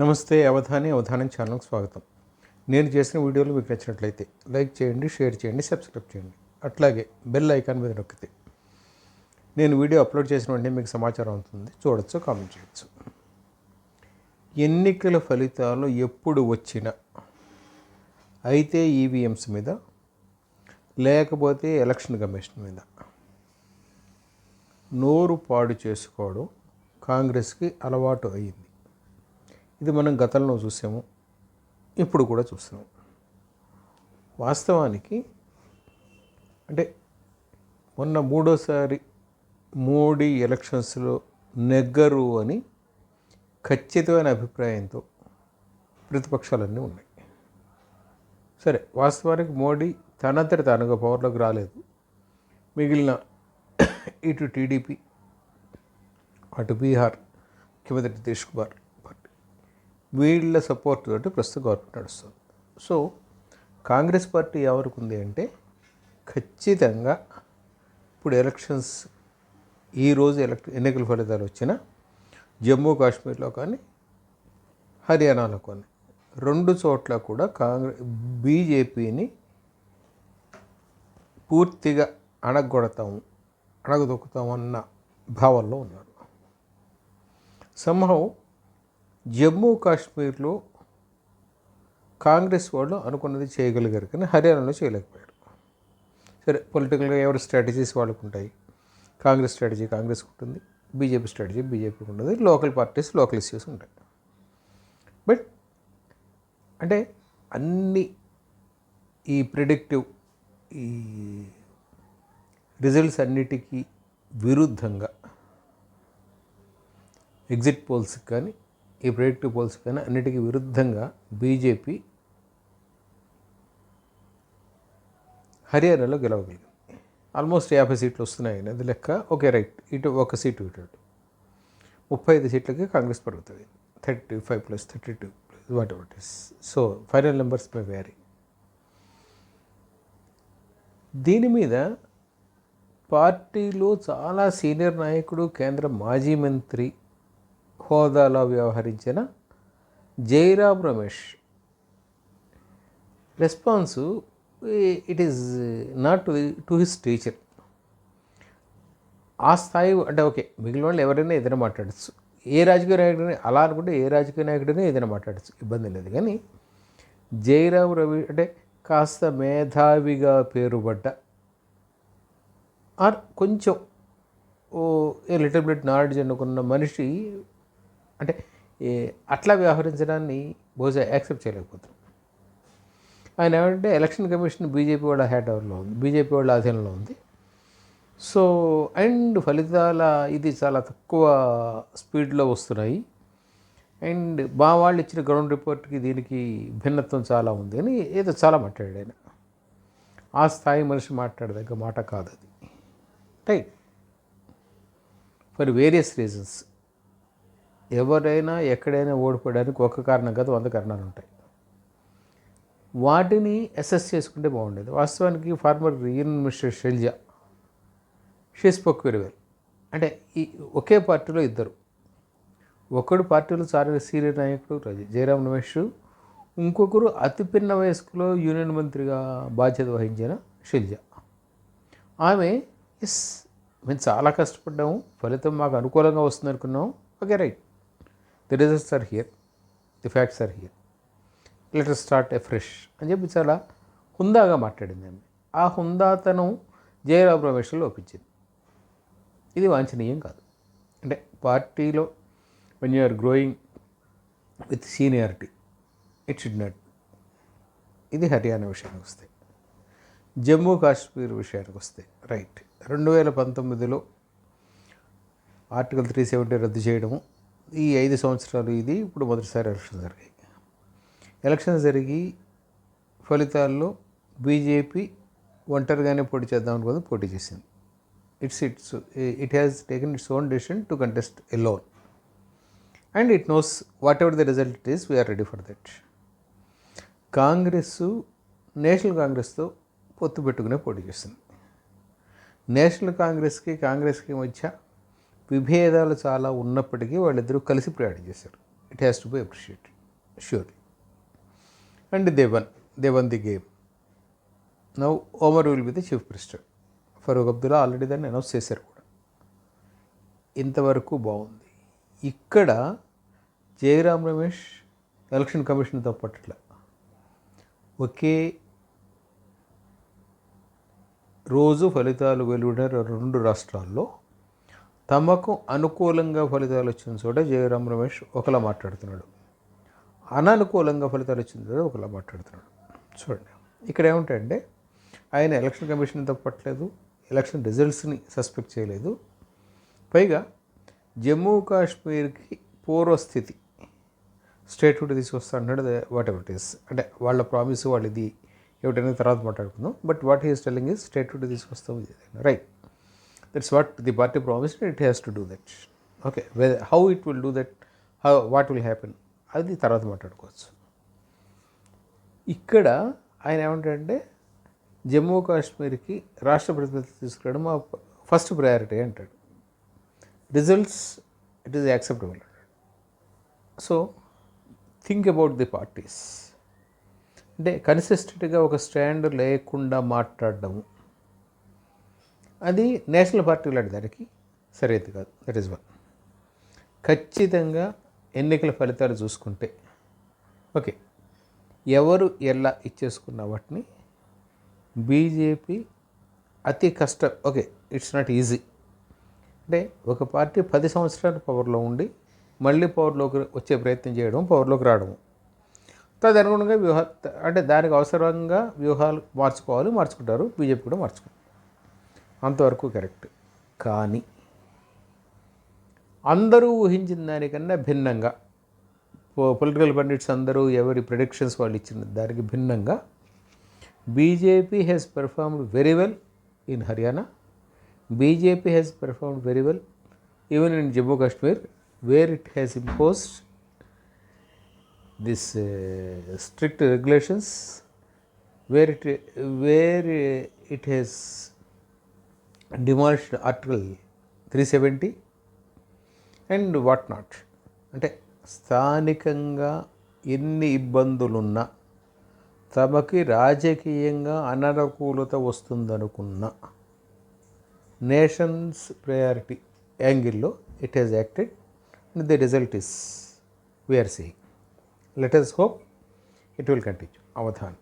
నమస్తే అవధాని అవధానం ఛానల్కి స్వాగతం. నేను చేసిన వీడియోలు మీకు నచ్చినట్లయితే లైక్ చేయండి షేర్ చేయండి సబ్స్క్రైబ్ చేయండి. అట్లాగే బెల్ ఐకాన్ మీద నొక్కితే నేను వీడియో అప్లోడ్ చేసిన వెంటనే మీకు సమాచారం అవుతుంది. చూడొచ్చు కామెంట్ చేయొచ్చు. ఎన్నికల ఫలితాలు ఎప్పుడు వచ్చినా అయితే ఈవీఎంస్ మీద లేకపోతే ఎలక్షన్ కమిషన్ మీద నోరు పాడు చేసుకోవడం కాంగ్రెస్కి అలవాటు అయింది. ఇది మనం గతంలో చూసాము ఇప్పుడు కూడా చూస్తున్నాం. వాస్తవానికి అంటే మొన్న మూడోసారి మోడీ ఎలక్షన్స్లో నెగ్గరు అని ఖచ్చితమైన అభిప్రాయంతో ప్రతిపక్షాలన్నీ ఉన్నాయి. సరే వాస్తవానికి మోడీ తనంతటి తానుగా పవర్లోకి రాలేదు. మిగిలిన ఇటు టీడీపీ అటు బీహార్ ముఖ్యమంత్రి నితీష్ కుమార్ వీళ్ళ సపోర్ట్ తోటి ప్రస్తుత గవర్నమెంట్ నడుస్తుంది. సో కాంగ్రెస్ పార్టీ ఎవరికి ఉంది అంటే ఖచ్చితంగా ఇప్పుడు ఎలక్షన్స్ ఈరోజు ఎలక్ ఎన్నికల ఫలితాలు వచ్చిన జమ్మూ కాశ్మీర్లో కానీ హర్యానాలో కానీ రెండు చోట్ల కూడా కాంగ్రెస్ బీజేపీని పూర్తిగా అణగొడతాము అణగదొక్కుతాం అన్న భావంలో ఉన్నారు. సంభవం జమ్మూ కాశ్మీర్లో కాంగ్రెస్ వాళ్ళు అనుకున్నది చేయగలిగారు కానీ హర్యానాలో చేయలేకపోయారు. సరే పొలిటికల్గా ఎవరి స్ట్రాటజీస్ వాళ్ళకు ఉంటాయి? కాంగ్రెస్ స్ట్రాటజీ కాంగ్రెస్ ఉంటుంది బీజేపీ స్ట్రాటజీ బీజేపీకి ఉంటుంది లోకల్ పార్టీస్ లోకల్ ఇష్యూస్ ఉంటాయి. బట్ అంటే అన్ని ఈ ప్రిడిక్టివ్ ఈ రిజల్ట్స్ అన్నిటికీ విరుద్ధంగా ఎగ్జిట్ పోల్స్కి కానీ ఈ ప్రిడిక్టివ్ పోల్స్ పైన అన్నిటికీ విరుద్ధంగా బీజేపీ హర్యానాలో గెలవగలిగింది ఆల్మోస్ట్ యాభై సీట్లు వస్తున్నాయి. అనేది లెక్క ఓకే రైట్ ఇటు ఒక సీటు ఇటు ముప్పై ఐదు సీట్లకి కాంగ్రెస్ పడుతుంది thirty five plus thirty two plus whatever is so final numbers my worry దీని మీద పార్టీలో చాలా సీనియర్ నాయకుడు కేంద్ర మాజీ మంత్రి హోదాలో వ్యవహరించిన Jairam Ramesh. Response it is not to to his teacher ఆ స్థాయి అంటే ఓకే మిగిలిన వాళ్ళు ఎవరైనా ఏదైనా మాట్లాడచ్చు. ఏ రాజకీయ నాయకుడిని అలా అనుకుంటే ఏ రాజకీయ నాయకుడిని ఏదైనా మాట్లాడచ్చు. ఇబ్బంది లేదు. కానీ జయరామ్ రవి అంటే కాస్త మేధావిగా పేరుపడ్డ ఆర్ కొంచెం ఓ ఏ లిటిల్ బిట్ నాలెడ్జ్ అనుకున్న మనిషి అంటే అట్లా వ్యవహరించడాన్ని బహుశా యాక్సెప్ట్ చేయలేకపోతున్నాం ఆయన ఏమంటే ఎలక్షన్ కమిషన్ బీజేపీ వాళ్ళ హ్యాట్ ఓవర్లో ఉంది బీజేపీ వాళ్ళ ఆధీనంలో ఉంది. సో అండ్ ఫలితాల ఇది చాలా తక్కువ స్పీడ్లో వస్తున్నాయి. అండ్ మా వాళ్ళు ఇచ్చిన గ్రౌండ్ రిపోర్ట్కి దీనికి భిన్నత్వం చాలా ఉంది అని ఏదో చాలా మాట్లాడాడు ఆయన. ఆ స్థాయి మనిషి మాట్లాడదగ్గ మాట కాదు అది. రైట్ ఫర్ వేరియస్ రీజన్స్ ఎవరైనా ఎక్కడైనా ఓడిపోవడానికి ఒక కారణం కాదు వంద కారణాలు ఉంటాయి. వాటిని అసెస్ చేసుకుంటే బాగుండేది. వాస్తవానికి farmer union minister Selja she spoke very well అంటే ఈ ఒకే పార్టీలో ఇద్దరు. ఒకడు పార్టీలో చాలా సీనియర్ నాయకుడు జయరామ్ రమేష్ ఇంకొకరు అతి పిన్న వయస్కులో యూనియన్ మంత్రిగా బాధ్యత వహించిన షిల్జా ఆమె ఎస్ మేము చాలా కష్టపడ్డాము ఫలితం మాకు అనుకూలంగా వస్తుంది అనుకున్నాము okay right the results are here the facts are here later start a fresh అని చెప్పి చాలా హుందాగా మాట్లాడింది ఆమె. ఆ హుందాతనం జయరావు రమేష్లో ఒప్పించింది. ఇది వాంఛనీయం కాదు. అంటే పార్టీలో when you are growing with seniority it should not ఇది హర్యానా విషయానికి వస్తే. జమ్మూ కాశ్మీర్ విషయానికి వస్తే. రైట్ రెండు వేల పంతొమ్మిదిలో ఆర్టికల్ త్రీ సెవెంటీ రద్దు చేయడము ఈ ఐదు సంవత్సరాలు ఇది ఇప్పుడు మొదటిసారి ఎలక్షన్ జరిగాయి. ఎలక్షన్ జరిగి ఫలితాల్లో బీజేపీ ఒంటరిగానే పోటీ చేద్దాం అనుకుంది పోటీ చేసింది. It's it's it has taken its own decision to contest alone and it knows whatever the result it is we're ready for that Congress national కాంగ్రెస్తో పొత్తు పెట్టుకునే పోటీ చేస్తుంది నేషనల్ కాంగ్రెస్కి కాంగ్రెస్కి మధ్య విభేదాలు చాలా ఉన్నప్పటికీ వాళ్ళిద్దరూ కలిసి ప్రయాణం చేశారు. It has to be appreciated surely and Devan Devan the game now Omar will be the chief minister Farooq Abdullah already దాన్ని అనౌన్స్ చేశారు కూడా. ఇంతవరకు బాగుంది. ఇక్కడ జయరామ్ రమేష్ ఎలక్షన్ కమిషన్తో పట్టట్ల ఒకే రోజు ఫలితాలు వెలువడిన రెండు రాష్ట్రాల్లో తమకు అనుకూలంగా ఫలితాలు వచ్చిన చోట జయరామ్ రమేష్ ఒకలా మాట్లాడుతున్నాడు. అననుకూలంగా ఫలితాలు వచ్చిన చోట ఒకలా మాట్లాడుతున్నాడు. చూడండి ఇక్కడ ఏముంటాయంటే ఆయన ఎలక్షన్ కమిషన్ తప్పట్లేదు ఎలక్షన్ రిజల్ట్స్ని సస్పెక్ట్ చేయలేదు. పైగా జమ్మూ కాశ్మీర్కి పూర్వస్థితి స్టేట్హుడ్ తీసుకొస్తా అంటున్నాడు వాట్ ఎవర్ ఇట్ ఈస్ అంటే వాళ్ళ ప్రామిస్ వాళ్ళది ఏమిటనేది తర్వాత మాట్లాడుకుందాం. But what he's telling is statehood తీసుకొస్తాం right that's what the party promise it has to do that okay how it will do that how what will happen అది తర్వాత మాట్లాడుకోవచ్చు. ఇక్కడ ఆయన ఏమంటాడంటే జమ్మూ కాశ్మీర్కి రాష్ట్ర ప్రతినిధి తీసుకురావడం మా ఫస్ట్ ప్రయారిటీ అంటాడు. Results it is acceptable so think about the parties అంటే కన్సిస్టెంట్గా ఒక స్టాండ్ లేకుండా మాట్లాడడము అది నేషనల్ పార్టీ లాంటి దానికి సరైనది కాదు. దట్ ఈస్ వన్ ఖచ్చితంగా ఎన్నికల ఫలితాలు చూసుకుంటే ఓకే ఎవరు ఎలా ఇచ్చేసుకున్న వాటిని బీజేపీ అతి కష్టం ఓకే ఇట్స్ నాట్ ఈజీ అంటే ఒక పార్టీ పది సంవత్సరాలు పవర్లో ఉండి మళ్ళీ పవర్లోకి వచ్చే ప్రయత్నం చేయడం పవర్లోకి రావడం తదనుగుణంగా వ్యూహ అంటే దానికి అవసరంగా వ్యూహాలు మార్చుకోవాలి మార్చుకుంటారు బీజేపీ కూడా మార్చుకుంటారు అంతవరకు కరెక్ట్. కానీ అందరూ ఊహించిన దానికన్నా భిన్నంగా పొలిటికల్ పండిట్స్ అందరూ ఎవరి ప్రిడిక్షన్స్ వాళ్ళు ఇచ్చిన దానికి భిన్నంగా BJP has performed very well in Haryana BJP has performed very well even in Jammu Kashmir where it has imposed this strict regulations where it where it has demolished article three seventy and what not అంటే స్థానికంగా ఎన్ని ఇబ్బందులున్నా తమకి రాజకీయంగా అననుకూలత వస్తుందనుకున్న nations priority యాంగిల్లో it has acted and the result is we're seeing let hope it will will continue. Avadhan